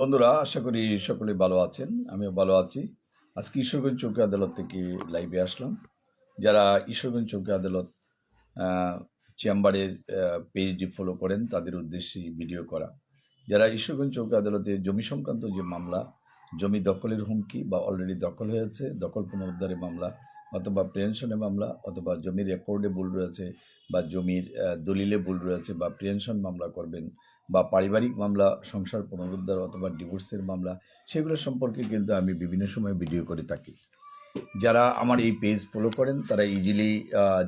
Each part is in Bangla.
বন্ধুরা, আশা করি সকলে ভালো আছেন। আমিও ভালো আছি। আজকে ঈশ্বরগঞ্জ চৌকি আদালত থেকে লাইভে আসলাম। যারা ঈশ্বরগঞ্জ চৌকি আদালত চেম্বারের পেজটি ফলো করেন, তাদের উদ্দেশ্যে ভিডিও করা। যারা ঈশ্বরগঞ্জ চৌকি আদালতে জমি সংক্রান্ত যে মামলা, জমি দখলের হুমকি বা অলরেডি দখল হয়েছে, দখল পুনরুদ্ধারের মামলা অথবা প্রিয়েনশনের মামলা অথবা জমির রেকর্ডে ভুল রয়েছে বা জমির দলিলে ভুল রয়েছে বা প্রিয়েনশন মামলা করবেন বা পারিবারিক মামলা, সংসার পুনরুদ্ধার অথবা ডিভোর্সের মামলা, সেগুলো সম্পর্কে কিন্তু আমি বিভিন্ন সময় ভিডিও করে থাকি। যারা আমার এই পেজ ফলো করেন, তারা ইজিলি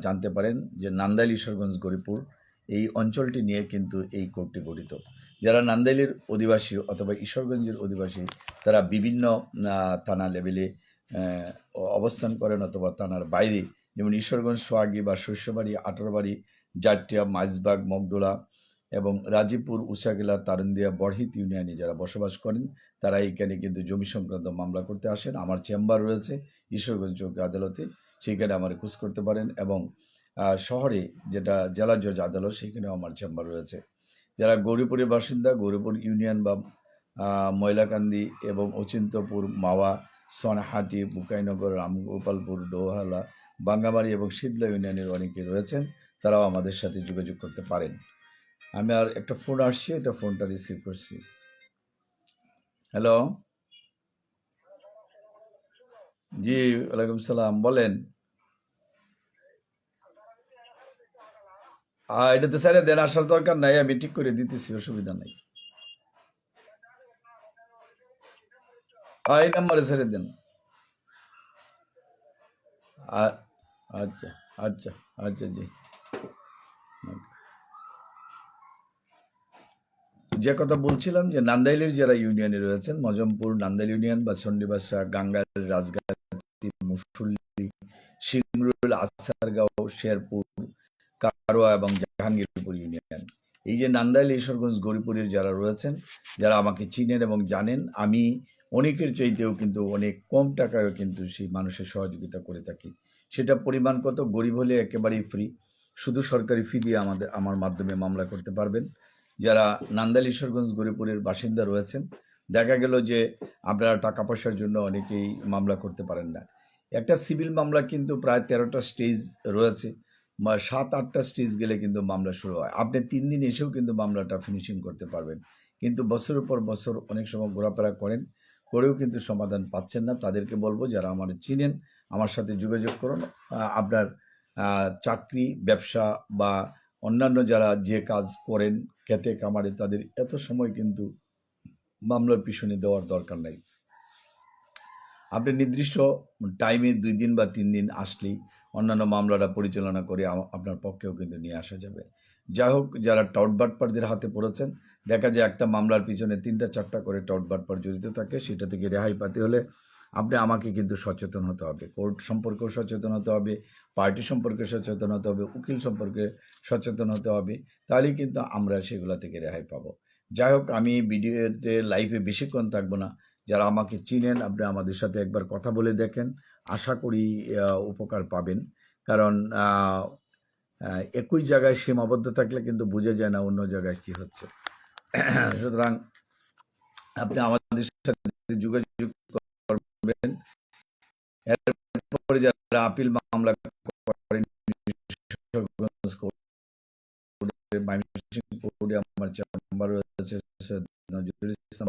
জানতে পারেন যে নান্দাইল ঈশ্বরগঞ্জ গরিপুর এই অঞ্চলটি নিয়ে কিন্তু এই কোর্টটি গঠিত। যারা নান্দাইলের অধিবাসী অথবা ঈশ্বরগঞ্জের অধিবাসী, তারা বিভিন্ন থানা লেভেলে অবস্থান করেন অথবা থানার বাইরে। যেমন ঈশ্বরগঞ্জ সোয়াগি বা শস্যবাড়ি আঠারোবাড়ি জাটিয়া মাইজবাগ, মগডোলা এবং রাজীবপুর উষাগেলা তারুন্দিয়া বড়হিত ইউনিয়নে যারা বসবাস করেন, তারা এইখানে কিন্তু জমি সংক্রান্ত মামলা করতে আসেন। আমার চেম্বার রয়েছে ঈশ্বরগঞ্জ চৌকি আদালতে, সেইখানে আমার খোঁজ করতে পারেন এবং শহরে যেটা জেলা জজ আদালত সেখানেও আমার চেম্বার রয়েছে। যারা গৌরীপুরের বাসিন্দা, গৌরীপুর ইউনিয়ন বা ময়লাকান্দি এবং অচিন্তপুর, মাওয়া সনহাটি, বুকাইনগর, রামগোপালপুর, ডোহালা, বাঙ্গাবাড়ি এবং শীতলা ইউনিয়নের অনেকে রয়েছেন। তারাও আমাদের সাথে যোগাযোগ করতে পারেন। আমি আর একটা ফোন আসছি, এটা ফোনটা রিসিভ করছি। হ্যালো? জি, ওয়ালাইকুম সালাম, বলেন। এটা তো স্যারে দেন, আসার দরকার নাই, আমি ঠিক করে দিতেছি, অসুবিধা নাই। এই নাম্বারে ছেড়ে দেন। আচ্ছা আচ্ছা আচ্ছা জি। যে কথা বলছিলাম যে নান্দাইলের যারা ইউনিয়নে রয়েছেন, মজমপুর, নান্দাইল ইউনিয়ন বা চণ্ডীবাসা গাঙ্গাইল, রাজগাতি, মুসুল্লি সিংরুল আসারগাঁও শেরপুর কারোয়া এবং জাহাঙ্গীরপুর ইউনিয়ন। এই যে নান্দাইল, ঈশ্বরগঞ্জ, গরিপুরের যারা রয়েছেন, যারা আমাকে চিনেন এবং জানেন, আমি অনেকের চাইতেও কিন্তু অনেক কম টাকায়ও কিন্তু সেই মানুষের সহযোগিতা করে থাকি। সেটা পরিমাণ কত, গরিব হলে একেবারেই ফ্রি শুধু সরকারি ফি দিয়ে আমাদের, আমার মাধ্যমে মামলা করতে পারবেন। যারা নান্দাইল ঈশ্বরগঞ্জ গরিপুরের বাসিন্দা রয়েছেন, দেখা গেল যে আপনারা টাকা পয়সার জন্য অনেকেই মামলা করতে পারেন না। একটা সিভিল মামলা কিন্তু প্রায় তেরোটা স্টেজ রয়েছে সাত আটটা স্টেজ গেলে কিন্তু মামলা শুরু হয়। আপনি তিন দিন এসেও কিন্তু মামলাটা ফিনিশিং করতে পারবেন। কিন্তু বছরের পর বছর অনেক সময় ঘোরাফেরা করেন করেও কিন্তু সমাধান পাচ্ছেন না। তাদেরকে বলব যারা আমার চিনেন, আমার সাথে যোগাযোগ করুন। আপনার চাকরি, ব্যবসা বা অন্যান্য যারা যে কাজ করেন, খেতে কামারে তাদের এত সময় কিন্তু মামলার পিছনে দেওয়ার দরকার নাই। আপনি নির্দিষ্ট টাইমে দুই দিন বা তিন দিন আসলেই অন্যান্য মামলাটা পরিচালনা করে আপনার পক্ষেও কিন্তু নিয়ে আসা যাবে। যাই হোক, যারা টটবাটপারদের হাতে পড়েছেন, দেখা যায় একটা মামলার পিছনে তিনটা, চারটা করে টটবাটপার জড়িত থাকে, সেটা থেকে রেহাই পাতে হলে আপনি আমাকে কিন্তু সচেতন হতে হবে। কোর্ট সম্পর্কেও সচেতন হতে হবে, পার্টি সম্পর্কে সচেতন হতে হবে, উকিল সম্পর্কে সচেতন হতে হবে, তাহলেই কিন্তু আমরা সেগুলো থেকে রেহাই পাবো। যাই হোক, আমি ভিডিওতে লাইফে বেশিক্ষণ থাকব না। যারা আমাকে চিনেন, আপনি আমাদের সাথে একবার কথা বলে দেখেন। আশা করি উপকার পাবেন। কারণ একই জায়গায় সীমাবদ্ধ থাকলে কিন্তু বোঝা যায় না অন্য জায়গায় কি হচ্ছে। সুতরাং আপনি আমাদের সাথে যোগাযোগ করবেন। এরপরে যারা আপিল মামলা করেন আমার চেম্বার রয়েছে নজরুল ইসলাম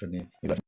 সাথে যোগাযোগ